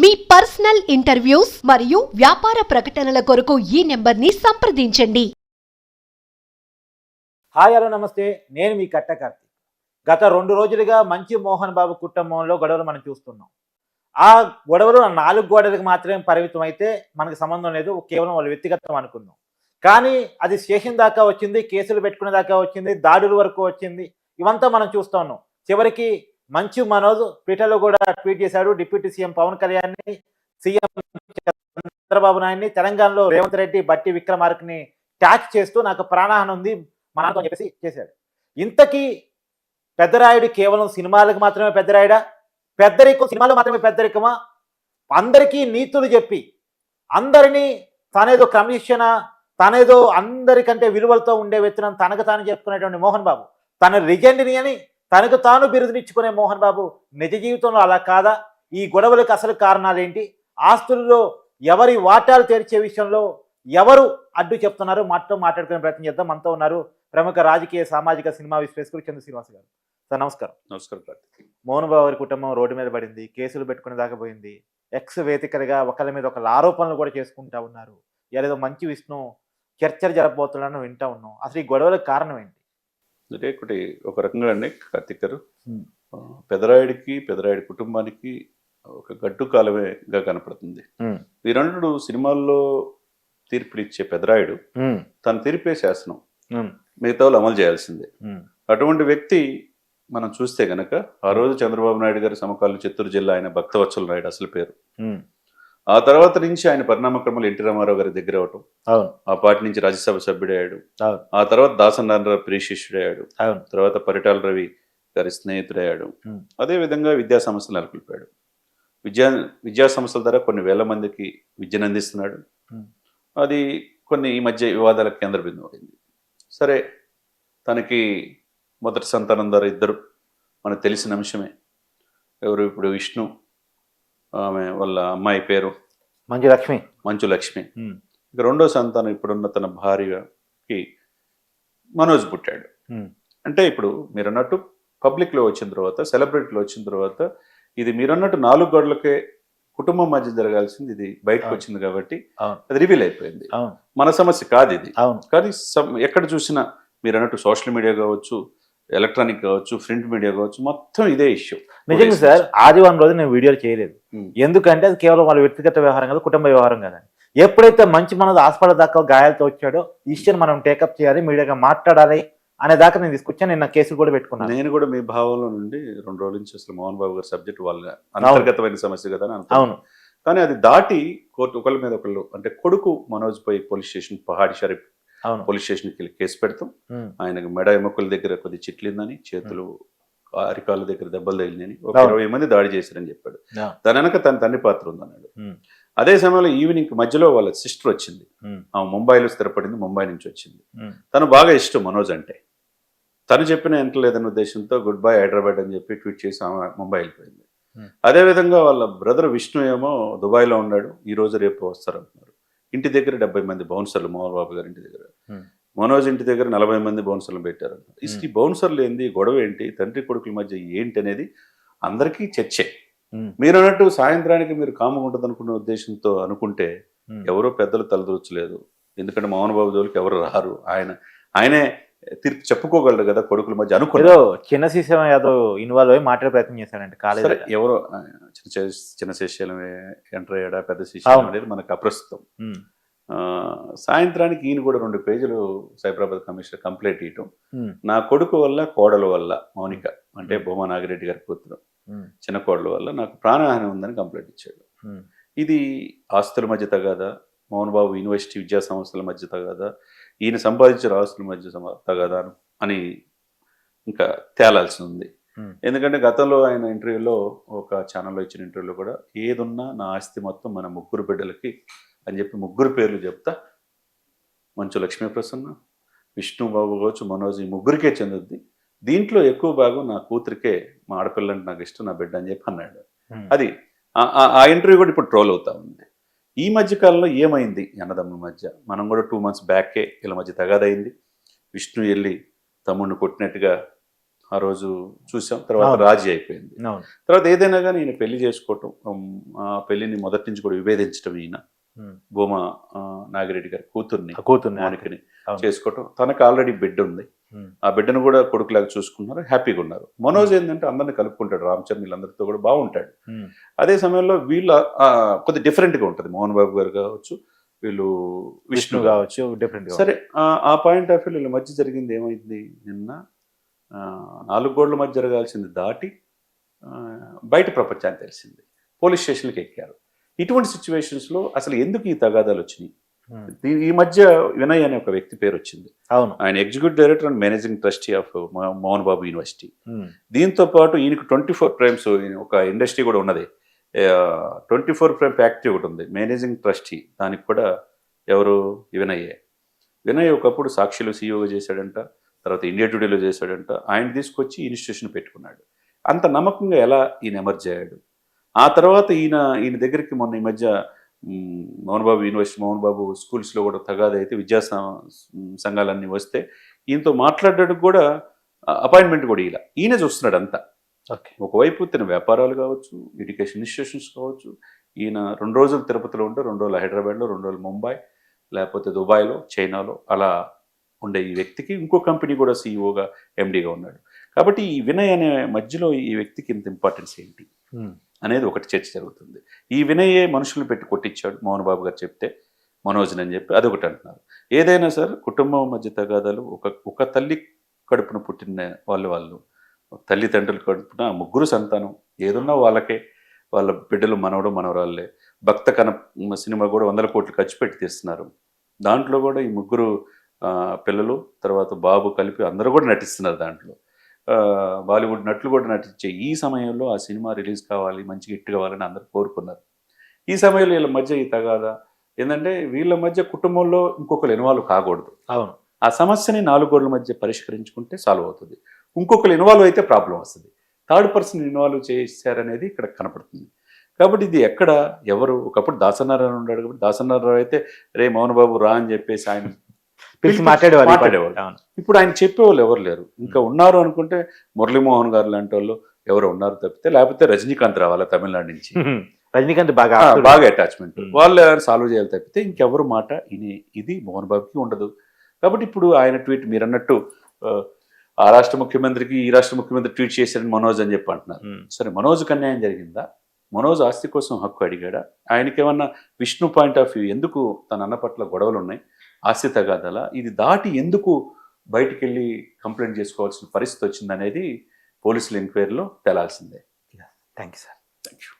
మీ personal interviews మరియు వ్యాపార ప్రకటనల కొరకు ఈ నెంబర్ని సంప్రదించండి. హాయ్ హలో నమస్తే. నేను మీ కట్ట కార్తీక్. గత రెండు రోజులుగా మంచి మోహన్ బాబు కుటుంబంలో గొడవలు మనం చూస్తున్నాం. ఆ గొడవలు నాలుగు గోడలకు మాత్రమే పరిమితం అయితే మనకు సంబంధం లేదు కేవలం వాళ్ళ వ్యక్తిగతం అనుకుందాం. కానీ అది స్టేషన్ దాకా వచ్చింది కేసులు పెట్టుకునే దాకా వచ్చింది దాడుల వరకు వచ్చింది ఇవంతా మనం చూస్తున్నాం చివరికి మంచు మనోజ్ ట్విట్టర్లో కూడా ట్వీట్ చేశాడు. డిప్యూటీ సీఎం పవన్ కళ్యాణ్ని సీఎం చంద్రబాబు నాయుడిని తెలంగాణలో రేవంత్ రెడ్డి బట్టి విక్రమార్కని ట్యాచ్ చేస్తూ నాకు ప్రాణహాని ఉంది మనతో చెప్పేసి చేశాడు. ఇంతకీ పెద్దరాయుడు కేవలం సినిమాలకు మాత్రమే పెద్దరాయుడా? పెద్దరికం సినిమాలు మాత్రమే పెద్దరికమా? అందరికీ నీతులు చెప్పి అందరినీ తనేదో క్రమశిక్షణ తనేదో అందరికంటే విలువలతో ఉండే వ్యక్తులను తనకు తాను చెప్పుకునేటువంటి మోహన్ బాబు తన రిజెండ్ని అని తనకు తాను బిరుదునిచ్చుకునే మోహన్ బాబు నిజ జీవితంలో అలా కాదా? ఈ గొడవలకు అసలు కారణాలు ఏంటి ఆస్తుల్లో ఎవరి వాటాలు తెరిచే విషయంలో ఎవరు అడ్డు చెప్తున్నారు? మాతో మాట్లాడుకునే ప్రయత్నం చేద్దాం. మనతో ఉన్నారు ప్రముఖ రాజకీయ సామాజిక సినిమా విశ్లేషకులు చంద్ర శ్రీనివాస్ గారు. సార్ నమస్కారం. నమస్కారం మోహన్ బాబు గారి కుటుంబం రోడ్డు మీద పడింది కేసులు పెట్టుకునే దాకా పోయింది. ఎక్స్ వేదికలుగా ఒకరి మీద ఒకళ్ళ ఆరోపణలు కూడా చేసుకుంటా ఉన్నారు. ఏదో మంచి విష్ణు చర్చలు జరగబోతున్నాను వింటా ఉన్నాం. అసలు ఈ గొడవలకు కారణం ఏంటి? అంటే ఒకటి ఒక రకంగా అండి కార్తీక్ గారు. ఆ, పెదరాయుడికి పెదరాయుడి కుటుంబానికి ఒక గడ్డు కాలమేగా కనపడుతుంది. Hmm. వీరన్నుడు సినిమాల్లో తీర్పునిచ్చే పెదరాయుడు తన తీర్పే శాసనం. మిగతా వాళ్ళు అమలు చేయాల్సిందే. అటువంటి వ్యక్తి మనం చూస్తే గనక ఆ రోజు చంద్రబాబు నాయుడు గారి సమకాలీన చిత్తూరు జిల్లా ఆయన భక్తవత్సల నాయుడు అసలు పేరు. ఆ తర్వాత నుంచి ఆయన పరిణామక్రమంలో ఎన్టీ రామారావు గారి దగ్గర అవటం అవును. ఆ పార్టీ నుంచి రాజ్యసభ సభ్యుడయ్యాడు. అవును. ఆ తర్వాత దాసనారాయణరావు ప్రియశిష్యుడయ్యాడు అవును. తర్వాత పరిటాల రవి గారి స్నేహితుడయ్యాడు. అదే విధంగా విద్యా సంస్థలు నెలకొల్పాడు. విద్యా విద్యా సంస్థల ద్వారా కొన్ని వేల మందికి విద్యను అందిస్తున్నాడు. అది కొన్ని ఈ మధ్య వివాదాలకు కేంద్ర బిందువు అయింది. సరే తనకి మొదటి సంతానం ద్వారా ఇద్దరు మనకు తెలిసిన అంశమే. ఎవరు ఇప్పుడు విష్ణు ఆమె వాళ్ళ అమ్మాయి పేరు? మంజు లక్ష్మి మంచు లక్ష్మి ఇక రెండో సంతానం ఇప్పుడున్న తన భార్యకి మనోజ్ పుట్టాడు. అంటే ఇప్పుడు మీరు అన్నట్టు పబ్లిక్లో వచ్చిన తర్వాత సెలబ్రిటీలో వచ్చిన తర్వాత ఇది మీరు అన్నట్టు నాలుగు గోడలకే కుటుంబం మధ్య జరగాల్సింది ఇది బయటకు. వచ్చింది కాబట్టి. అది రివీల్ అయిపోయింది. మన సమస్య కాదు ఇది. కానీ ఎక్కడ చూసినా మీరు అన్నట్టు సోషల్ మీడియా కావచ్చు ఎలక్ట్రానిక్ కావచ్చు ప్రింట్ మీడియా కావచ్చు మొత్తం ఇదే ఇష్యూ నిజంగా సార్ ఆదివారం రోజు నేను వీడియోలు చేయలేదు. ఎందుకంటే అది కేవలం వాళ్ళ వ్యక్తిగత వ్యవహారం కదా కుటుంబ వ్యవహారం కదా ఎప్పుడైతే మంచి మనది హాస్పిటల్ దాకా గాయాలతో వచ్చాడో ఇష్యూని మనం టేకప్ చేయాలి మీడియాగా మాట్లాడాలి అనే దాకా నేను తీసుకొచ్చాను. నిన్న కేసులు కూడా పెట్టుకున్నాను. నేను కూడా మీ భావంలో నుండి రెండు రోజుల నుంచి అసలు మోహన్ బాబు గారి సబ్జెక్ట్ వాళ్ళ అంతర్గతమైన సమస్య కదా అని. అవును. కానీ అది దాటి కోర్టు ఒకళ్ళ మీద ఒకళ్ళు అంటే కొడుకు మనోజ్ పోయి police station Pahadi Sharif police స్టేషన్కి కేసు పెడతాం. ఆయనకు మెడ ఎముకల దగ్గర కొద్ది చిట్లిందని చేతులు అరికాళ్ళ దగ్గర దెబ్బలు తగిలిందని ఒక. ఇరవై మంది దాడి చేశారని చెప్పాడు. దాని వెనక తన తండ్రి పాత్ర ఉందన్నాడు. అదే సమయంలో ఈవినింగ్ మధ్యలో వాళ్ళ సిస్టర్ వచ్చింది. ఆమె ముంబైలో స్థిరపడింది ముంబై నుంచి వచ్చింది. తను బాగా ఇష్టం మనోజ్ అంటే. తను చెప్పిన ఎంటలేదన్న ఉద్దేశంతో గుడ్ బై హైదరాబాద్ అని చెప్పి ట్వీట్ చేసి ఆమె ముంబై వెళ్ళిపోయింది. అదేవిధంగా వాళ్ళ బ్రదర్ విష్ణు ఏమో దుబాయ్లో ఉన్నాడు. ఈ రోజు రేపు వస్తారు ఇంటి దగ్గర డెబ్బై మంది బౌన్సర్లు మోహన్ బాబు గారి ఇంటి దగ్గర. మనోజ్ ఇంటి దగ్గర నలభై మంది బౌన్సర్లు పెట్టారు. ఈ బౌన్సర్లు ఏంది గొడవ ఏంటి తండ్రి కొడుకుల మధ్య ఏంటి అనేది అందరికీ చర్చే. మీరు అన్నట్టు సాయంత్రానికి మీరు కాముగా ఉంటుంది అనుకున్న ఉద్దేశంతో అనుకుంటే. ఎవరో పెద్దలు తలదూర్చలేదు. ఎందుకంటే మోహన్ బాబు జోలికి ఎవరు రారు. ఆయన ఆయనే తీర్పు చెప్పుకోగలరు కదా కొడుకుల మధ్య అనుకున్నారు చిన్న సీసం యాదవ్ ఇన్వాల్వ్ అయ్యి మాట్లాడే ప్రయత్నం చేశాడంట కాలేజ్ ఎవరో చిన్న శిష్యులు ఎంటర్ అయ్యాడా పెద్ద శిష్యులు. అనేది మనకు అప్రస్తుతం. సాయంత్రానికి ఈయన కూడా రెండు పేజీలు సైబరాబాద్ కమిషనర్ కంప్లైంట్ ఇవ్వటం నా కొడుకు వల్ల కోడల వల్ల మౌనిక అంటే భూమా నాగిరెడ్డి గారి కూతురు చిన్న కోడల వల్ల నాకు ప్రాణహాని ఉందని కంప్లైంట్ ఇచ్చాడు. ఇది ఆస్తుల మధ్య తగాదా? మోహన్ బాబు యూనివర్సిటీ విద్యా సంస్థల మధ్య తగాదా? ఈయన సంపాదించిన ఆస్తుల మధ్య సమ- తగాదా అని ఇంకా తేలాల్సి ఉంది. ఎందుకంటే గతంలో ఆయన ఇంటర్వ్యూలో ఒక ఛానల్లో ఇచ్చిన ఇంటర్వ్యూలో కూడా ఏదున్నా నా ఆస్తి మొత్తం మన ముగ్గురు బిడ్డలకి అని చెప్పి ముగ్గురు పేర్లు చెప్తా. మంచు లక్ష్మీ ప్రసన్న విష్ణు బాబు కావచ్చు మనోజ్ ఈ ముగ్గురికే చెందుద్ది. దీంట్లో ఎక్కువ భాగం నా కూతురికే మా ఆడపిల్ల అంటే నాకు ఇష్టం నా బిడ్డ అని చెప్పి అన్నాడు. అది ఆ ఇంటర్వ్యూ కూడా ఇప్పుడు ట్రోల్ అవుతా ఉంది. ఈ మధ్య కాలంలో ఏమైంది అన్నదమ్ముల మధ్య మనం కూడా టూ మంత్స్ బ్యాకే వీళ్ళ మధ్య తగాదైంది విష్ణు వెళ్ళి తమ్ముడిని కొట్టినట్టుగా ఆ రోజు చూసాం తర్వాత. రాజీ అయిపోయింది తర్వాత ఏదైనా కానీ ఈయన పెళ్ళి చేసుకోవటం ఆ పెళ్ళిని మొదటి నుంచి కూడా విభేదించడం ఈయన. భూమా నాగిరెడ్డి గారి కూతుర్ని కూతుర్ని అవును. చేసుకోవటం తనకు ఆల్రెడీ బిడ్డ ఉంది. ఆ బిడ్డను కూడా కొడుకులాగా చూసుకున్నారు హ్యాపీగా ఉన్నారు. మనోజ్ ఏంటంటే అందరిని కలుపుకుంటాడు రామచరణ్ వీళ్ళందరితో కూడా బాగుంటాడు. అదే సమయంలో వీళ్ళ కొద్ది different గా ఉంటుంది. మోహన్ బాబు గారు కావచ్చు వీళ్ళు విష్ణు కావచ్చు డిఫరెంట్ సరే ఆ- పాయింట్ ఆఫ్ వ్యూ వీళ్ళ మధ్య జరిగింది ఏమైంది నిన్న? ఆ, నాలుగు గోడల మధ్య జరగాల్సింది దాటి బయట ప్రపంచానికి తెలిసింది. పోలీస్ స్టేషన్కి ఎక్కారు. ఇటువంటి సిచ్యువేషన్స్లో అసలు ఎందుకు ఈ తగాదాలు వచ్చినాయి? ఈ- ఈ మధ్య వినయ్ అనే ఒక వ్యక్తి పేరు వచ్చింది. అవును. ఆయన executive director and managing trustee of Mohan Babu university. Um. దీంతో పాటు ఈయనకు ట్వంటీ ఫోర్ ప్రైమ్స్ ఒక ఇండస్ట్రీ కూడా ఉన్నది. ట్వంటీ ఫోర్ ప్రైమ్ ఫ్యాక్టరీ ఒకటి ఉంది. Managing trustee. దానికి కూడా ఎవరు? వినయ్యే. వినయ్ ఒకప్పుడు సాక్షిలో సీఈఓగా చేశాడంట తర్వాత ఇండియా టుడేలో చేశాడంట. ఆయన తీసుకొచ్చి ఇన్స్టిట్యూషన్ పెట్టుకున్నాడు. అంత నమ్మకంగా ఎలా ఈయన ఎమర్జ్ అయ్యాడు? ఆ తర్వాత ఈయన ఈయన దగ్గరికి మొన్న ఈ మధ్య మోహన్ బాబు యూనివర్సిటీ మోహన్ బాబు స్కూల్స్లో కూడా తగాద అయితే విద్యా సంఘాలన్నీ వస్తే ఈయనతో మాట్లాడడానికి కూడా అపాయింట్మెంట్ కూడా ఇలా ఈయన చూస్తున్నాడు అంతా. ఓకే. ఒకవైపు తన వ్యాపారాలు కావచ్చు ఎడ్యుకేషన్ ఇన్స్టిట్యూషన్స్ కావచ్చు ఈయన రెండు రోజులు తిరుపతిలో ఉంటే రెండు రోజులు హైదరాబాద్లో రెండు రోజులు ముంబై లేకపోతే దుబాయ్లో చైనాలో అలా ఉండే ఈ వ్యక్తికి ఇంకో కంపెనీ కూడా సీఈఓగా ఎండీగా ఉన్నాడు. కాబట్టి ఈ వినయ్ అనే మధ్యలో ఈ వ్యక్తికి ఇంత ఇంపార్టెన్స్ ఏంటి. అనేది ఒకటి చర్చ జరుగుతుంది. ఈ వినయే మనుషులను పెట్టి కొట్టించాడు మోహన్ బాబు గారు చెప్తే మనోజ్ని అని చెప్పి అదొకటి అంటున్నారు. ఏదైనా సార్ కుటుంబం మధ్య తగాదాలు ఒక ఒక తల్లి కడుపున పుట్టిన వాళ్ళు వాళ్ళు తల్లిదండ్రుల కడుపున ముగ్గురు సంతానం ఏదున్నా వాళ్ళకే వాళ్ళ బిడ్డలు మనవడు మనవరాళ్ళే. భక్త కన సినిమా కూడా వందల కోట్లు ఖర్చు పెట్టి తీస్తున్నారు. దాంట్లో కూడా ఈ ముగ్గురు పిల్లలు తర్వాత బాబు కలిపి అందరూ కూడా నటిస్తున్నారు దాంట్లో. బాలీవుడ్ నటులు కూడా నటించే ఈ సమయంలో ఆ సినిమా రిలీజ్ కావాలి మంచి హిట్ కావాలని అందరూ కోరుకున్నారు. ఈ సమయంలో వీళ్ళ మధ్య ఈ తగాదా ఏంటంటే వీళ్ళ మధ్య కుటుంబంలో ఇంకొకరు ఇన్వాల్వ్ కాకూడదు. అవును. ఆ సమస్యని నాలుగు గోడల మధ్య పరిష్కరించుకుంటే సాల్వ్ అవుతుంది. ఇంకొకరు ఇన్వాల్వ్ అయితే ప్రాబ్లం వస్తుంది. థర్డ్ పర్సన్ ఇన్వాల్వ్ చేశారనేది ఇక్కడ కనపడుతుంది. కాబట్టి ఇది ఎక్కడ ఎవరు? ఒకప్పుడు దాసనారాయణ ఉన్నాడు కాబట్టి దాసనారాయణ అయితే రే మోహన్ బాబు రా అని చెప్పేసి ఆయన పిలిచి మాట్లాడేవాళ్ళు ఇప్పుడు ఆయన చెప్పేవాళ్ళు ఎవరు లేరు. ఇంకా ఉన్నారు అనుకుంటే మురళీమోహన్ గారు లాంటి వాళ్ళు ఎవరు ఉన్నారు తప్పితే లేకపోతే రజనీకాంత్ రావాలా తమిళనాడు నుంచి. రజనీకాంత్ బాగా. బాగా అటాచ్మెంట్. వాళ్ళు సాల్వ్ చేయాలి తప్పితే ఇంకెవరు మాట ఇది మోహన్ బాబుకి ఉండదు. కాబట్టి ఇప్పుడు ఆయన ట్వీట్ మీరు అన్నట్టు ఆ, రాష్ట్ర ముఖ్యమంత్రికి ఈ రాష్ట్ర ముఖ్యమంత్రి ట్వీట్ చేశారని మనోజ్ అని చెప్పి అంటున్నారు. సరే మనోజ్కి అన్యాయం జరిగిందా? మనోజ్ ఆస్తి కోసం హక్కు అడిగాడా? ఆయనకి ఏమన్నా విష్ణు పాయింట్ ఆఫ్ వ్యూ ఎందుకు తన అన్న పట్ల గొడవలు ఉన్నాయి? ఆస్తి తగాదల ఇది దాటి ఎందుకు బయటికి వెళ్ళి కంప్లైంట్ చేసుకోవాల్సిన పరిస్థితి వచ్చిందనేది పోలీసుల ఎంక్వైరీలో తేలాల్సిందే. Thank you sir. Thank you